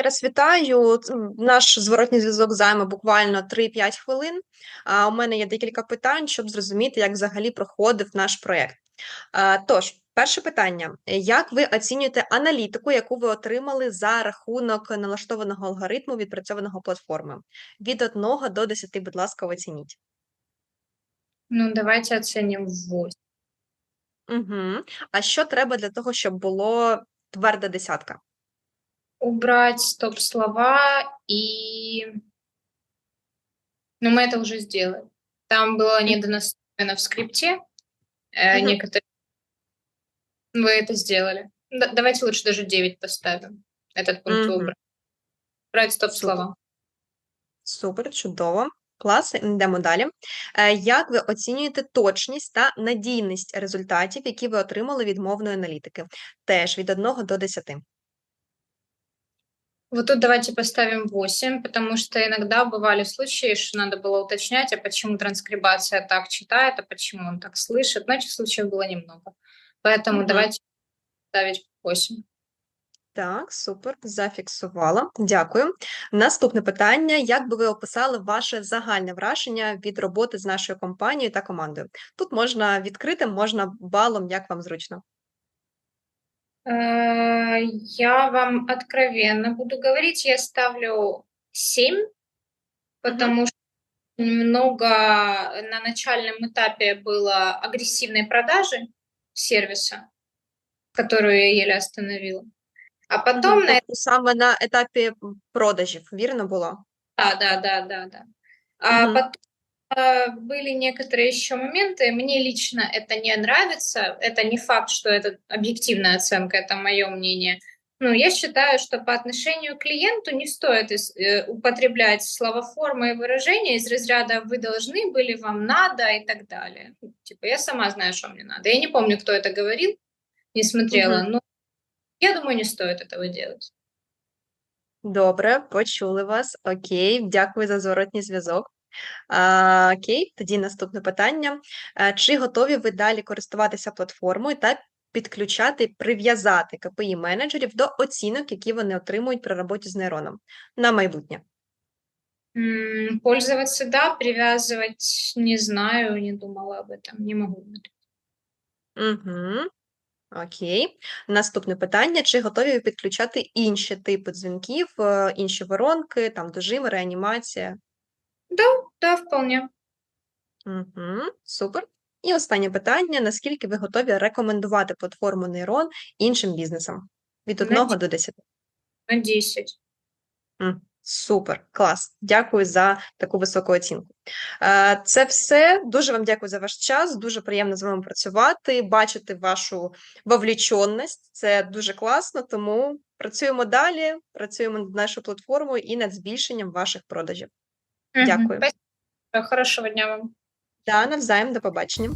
ще раз вітаю. Наш зворотній зв'язок займе буквально 3-5 хвилин. А у мене є декілька питань, щоб зрозуміти, як взагалі проходив наш проєкт. Тож, перше питання: як ви оцінюєте аналітику, яку ви отримали за рахунок налаштованого алгоритму відпрацьованого платформи? Від 1 до 10, будь ласка, оцініть. Ну, давайте оценим 8. Угу. А що треба для того, щоб було тверда десятка? Убрать стоп-слова и... Ну, мы это уже сделали. Там было недонастроено в скрипте. э, Мгм. некоторые... Вы это сделали. Да- давайте лучше даже 9 поставим. Этот пункт Мгм. убрать. Убрать стоп-слова. Супер, чудово. Клас, йдемо далі. Е, Як ви оцінюєте точність та надійність результатів, які ви отримали від мовної аналітики? Теж від 1 до 10. Вот тут давайте поставим 8, потому что иногда бывали случаи, что надо было уточнять, а почему транскрибация так читает, а почему он так слышит. Но этих случаев было немного. Поэтому Мгм. давайте ставить 8. Так, супер, зафіксувала. Дякую. Наступне питання: як би ви описали ваше загальне враження від роботи з нашою компанією та командою? Тут можна відкритим, можна балом, як вам зручно. Э, Я вам откровенно буду говорить, я ставлю 7, потому что немного на начальном этапе было агрессивной продажи сервиса, которую я еле остановила. А потом Мгм, на тобто саме на етапі м, продажів, вірно було? Да, да, да, да, да. А Мгм. потом а, были некоторые еще моменты. Мне лично это не нравится. Это не факт, что это объективная оценка, это мое мнение. Ну, я считаю, что по отношению к клиенту не стоит ис- э, употреблять словоформы и выражения из разряда «вы должны были», «вам надо» и так далее. Типа, я сама знаю, что мне надо. Я не помню, кто это говорил, не смотрела, но я думаю, не стоит этого делать. Добре, почули вас. Окей, дякую за зворотній зв'язок. А, окей, тоді наступне питання. Е, Чи готові ви далі користуватися платформою та підключати, прив'язати КПІ менеджерів до оцінок, які вони отримують при роботі з нейроном на майбутнє? М, Пользоваться, да, привязывать не знаю, не думала об этом, не могу. Угу. Окей. Наступне питання: чи готові ви підключати інші типи дзвінків, е, інші воронки, там дожими, реанімація? Да, вполне. Угу, супер. І останнє питання: наскільки ви готові рекомендувати платформу Нейрон іншим бізнесам? Від На 1 до 10. На 10. М, Супер, клас. Дякую за таку високу оцінку. Е, Це все. Дуже вам дякую за ваш час. Дуже приємно з вами працювати, бачити вашу вовліченість. Це дуже класно. Тому працюємо далі, працюємо над нашою платформою і над збільшенням ваших продажів. Дякую. Спасибо. Хорошего дня вам. Та навзаєм, до побачення.